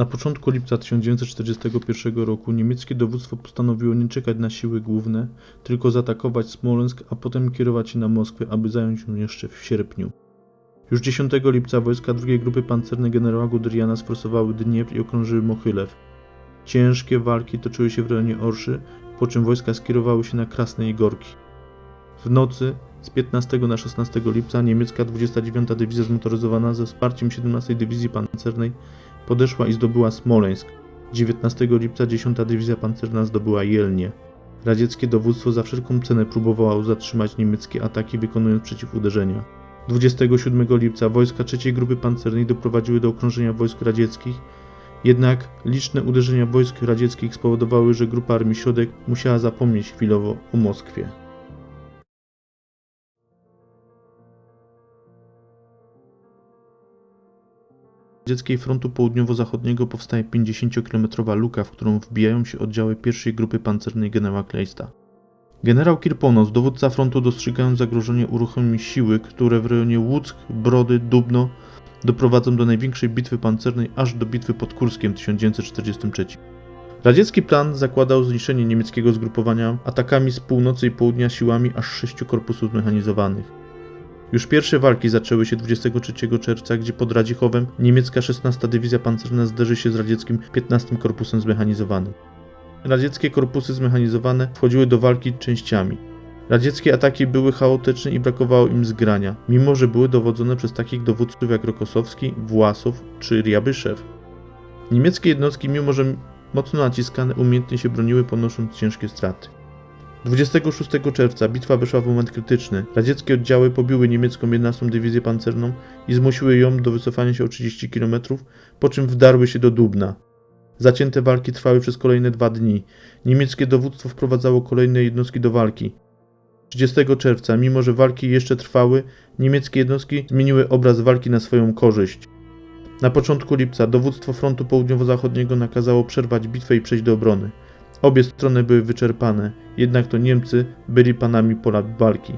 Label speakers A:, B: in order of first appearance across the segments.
A: Na początku lipca 1941 roku niemieckie dowództwo postanowiło nie czekać na siły główne, tylko zaatakować Smoleńsk, a potem kierować się na Moskwę, aby zająć ją jeszcze w sierpniu. Już 10 lipca wojska II Grupy Pancernej generała Guderiana sforsowały Dniepr i okrążyły Mochylew. Ciężkie walki toczyły się w rejonie Orszy, po czym wojska skierowały się na Krasne i Gorki. W nocy z 15 na 16 lipca niemiecka 29 Dywizja Zmotoryzowana ze wsparciem 17 Dywizji Pancernej podeszła i zdobyła Smoleńsk. 19 lipca 10 Dywizja Pancerna zdobyła Jelnie. Radzieckie dowództwo za wszelką cenę próbowało zatrzymać niemieckie ataki wykonując przeciwuderzenia. 27 lipca wojska III Grupy Pancernej doprowadziły do okrążenia wojsk radzieckich, jednak liczne uderzenia wojsk radzieckich spowodowały, że Grupa Armii Środek musiała zapomnieć chwilowo o Moskwie. Radzieckiej Frontu Południowo-Zachodniego powstaje 50-kilometrowa luka, w którą wbijają się oddziały pierwszej grupy pancernej generała Kleista. Generał Kirponos, dowódca frontu, dostrzegając zagrożenie, uruchomi siły, które w rejonie Łuck, Brody, Dubno doprowadzą do największej bitwy pancernej aż do bitwy pod Kurskiem w 1943. Radziecki plan zakładał zniszczenie niemieckiego zgrupowania atakami z północy i południa siłami aż sześciu korpusów zmechanizowanych. Już pierwsze walki zaczęły się 23 czerwca, gdzie pod Radzichowem niemiecka 16 Dywizja Pancerna zderzy się z radzieckim 15 Korpusem Zmechanizowanym. Radzieckie korpusy zmechanizowane wchodziły do walki częściami. Radzieckie ataki były chaotyczne i brakowało im zgrania, mimo że były dowodzone przez takich dowódców jak Rokosowski, Własow czy Riabyszew. Niemieckie jednostki, mimo że mocno naciskane, umiejętnie się broniły, ponosząc ciężkie straty. 26 czerwca bitwa weszła w moment krytyczny. Radzieckie oddziały pobiły niemiecką 11 dywizję pancerną i zmusiły ją do wycofania się o 30 km, po czym wdarły się do Dubna. Zacięte walki trwały przez kolejne dwa dni. Niemieckie dowództwo wprowadzało kolejne jednostki do walki. 30 czerwca, mimo że walki jeszcze trwały, niemieckie jednostki zmieniły obraz walki na swoją korzyść. Na początku lipca dowództwo frontu południowo-zachodniego nakazało przerwać bitwę i przejść do obrony. Obie strony były wyczerpane, jednak to Niemcy byli panami pola walki.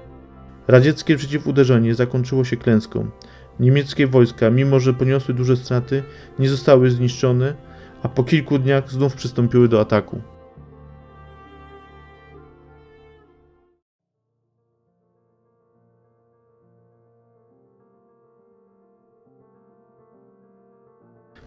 A: Radzieckie przeciwuderzenie zakończyło się klęską. Niemieckie wojska, mimo że poniosły duże straty, nie zostały zniszczone, a po kilku dniach znów przystąpiły do ataku.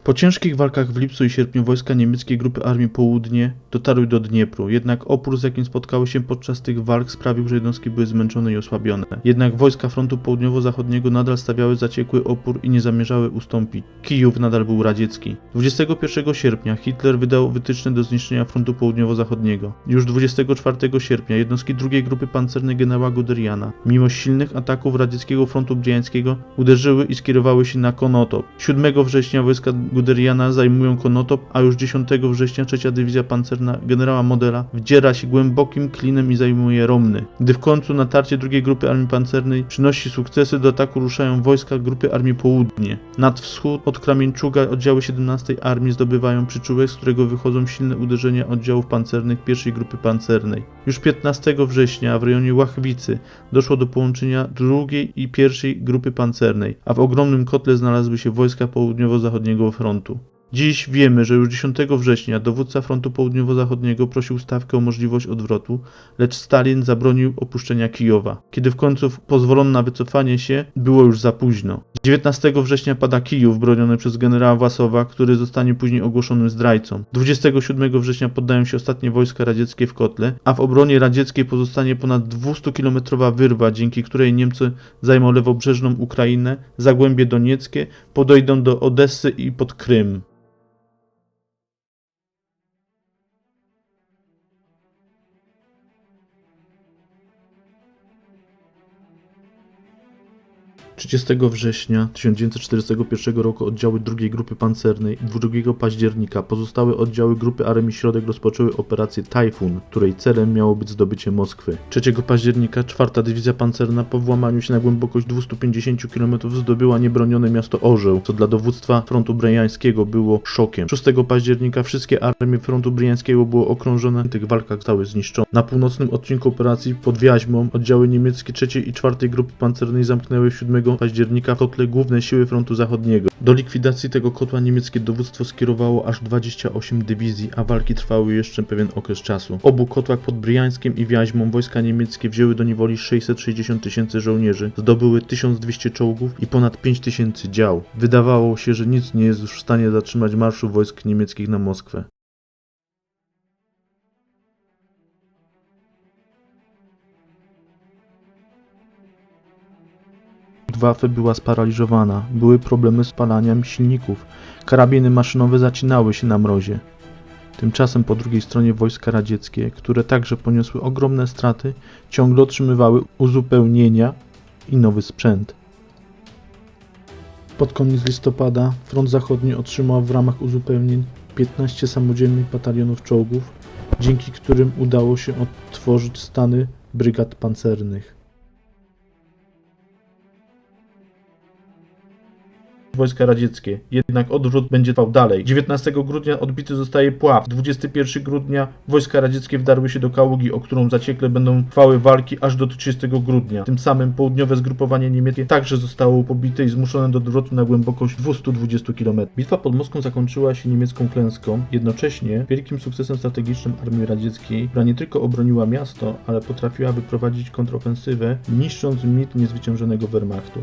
A: Po ciężkich walkach w lipcu i sierpniu wojska niemieckiej Grupy Armii Południe dotarły do Dniepru, jednak opór z jakim spotkały się podczas tych walk sprawił, że jednostki były zmęczone i osłabione. Jednak wojska frontu południowo-zachodniego nadal stawiały zaciekły opór i nie zamierzały ustąpić. Kijów nadal był radziecki. 21 sierpnia Hitler wydał wytyczne do zniszczenia frontu południowo-zachodniego. Już 24 sierpnia jednostki drugiej grupy pancernej generała Guderiana, mimo silnych ataków radzieckiego frontu bryańskiego, uderzyły i skierowały się na Konotop. 7 września wojska Guderiana zajmują Konotop, a już 10 września trzecia dywizja pancerna generała Modela wdziera się głębokim klinem i zajmuje Romny. Gdy w końcu natarcie drugiej grupy armii pancernej przynosi sukcesy, do ataku ruszają wojska grupy Armii Południe. Nad wschód od Kramieńczuga oddziały 17 Armii zdobywają przyczółek, z którego wychodzą silne uderzenia oddziałów pancernych pierwszej grupy pancernej. Już 15 września w rejonie Łachwicy doszło do połączenia drugiej i pierwszej grupy pancernej, a w ogromnym kotle znalazły się wojska południowo-zachodniego frontu. frontu. Dziś wiemy, że już 10 września dowódca frontu południowo-zachodniego prosił stawkę o możliwość odwrotu, lecz Stalin zabronił opuszczenia Kijowa. Kiedy w końcu pozwolono na wycofanie się, było już za późno. 19 września pada Kijów broniony przez generała Wasowa, który zostanie później ogłoszonym zdrajcą. 27 września poddają się ostatnie wojska radzieckie w kotle, a w obronie radzieckiej pozostanie ponad 200-kilometrowa wyrwa, dzięki której Niemcy zajmą lewobrzeżną Ukrainę, Zagłębie Donieckie, podejdą do Odessy i pod Krym. Trzydziestego września 1941 roku oddziały II Grupy Pancernej i 2 października pozostałe oddziały Grupy Armii Środek rozpoczęły operację Tajfun, której celem miało być zdobycie Moskwy. 3 października 4 Dywizja Pancerna po włamaniu się na głębokość 250 km zdobyła niebronione miasto Orzeł, co dla dowództwa frontu bryańskiego było szokiem. 6 października wszystkie armie frontu bryańskiego było okrążone, w tych walkach zostały zniszczone. Na północnym odcinku operacji pod Wiaźmą oddziały niemieckie 3 i 4 Grupy Pancernej zamknęły 7 października w kotle główne siły frontu zachodniego. Do likwidacji tego kotła niemieckie dowództwo skierowało aż 28 dywizji, a walki trwały jeszcze pewien okres czasu. W obu kotłach pod Briańskiem i Wiaźmą wojska niemieckie wzięły do niewoli 660 tysięcy żołnierzy, zdobyły 1200 czołgów i ponad 5000 dział. Wydawało się, że nic nie jest już w stanie zatrzymać marszu wojsk niemieckich na Moskwę. Luftwaffe była sparaliżowana, były problemy z spalaniem silników, karabiny maszynowe zacinały się na mrozie. Tymczasem po drugiej stronie wojska radzieckie, które także poniosły ogromne straty, ciągle otrzymywały uzupełnienia i nowy sprzęt. Pod koniec listopada front zachodni otrzymał w ramach uzupełnień 15 samodzielnych batalionów czołgów, dzięki którym udało się odtworzyć stany brygad pancernych. Wojska radzieckie. Jednak odwrót będzie trwał dalej. 19 grudnia odbity zostaje Pław. 21 grudnia wojska radzieckie wdarły się do Kaługi, o którą zaciekle będą trwały walki aż do 30 grudnia. Tym samym południowe zgrupowanie niemieckie także zostało pobite i zmuszone do odwrotu na głębokość 220 km. Bitwa pod Moskwą zakończyła się niemiecką klęską, jednocześnie wielkim sukcesem strategicznym armii radzieckiej, która nie tylko obroniła miasto, ale potrafiła wyprowadzić kontrofensywę, niszcząc mit niezwyciężonego Wehrmachtu.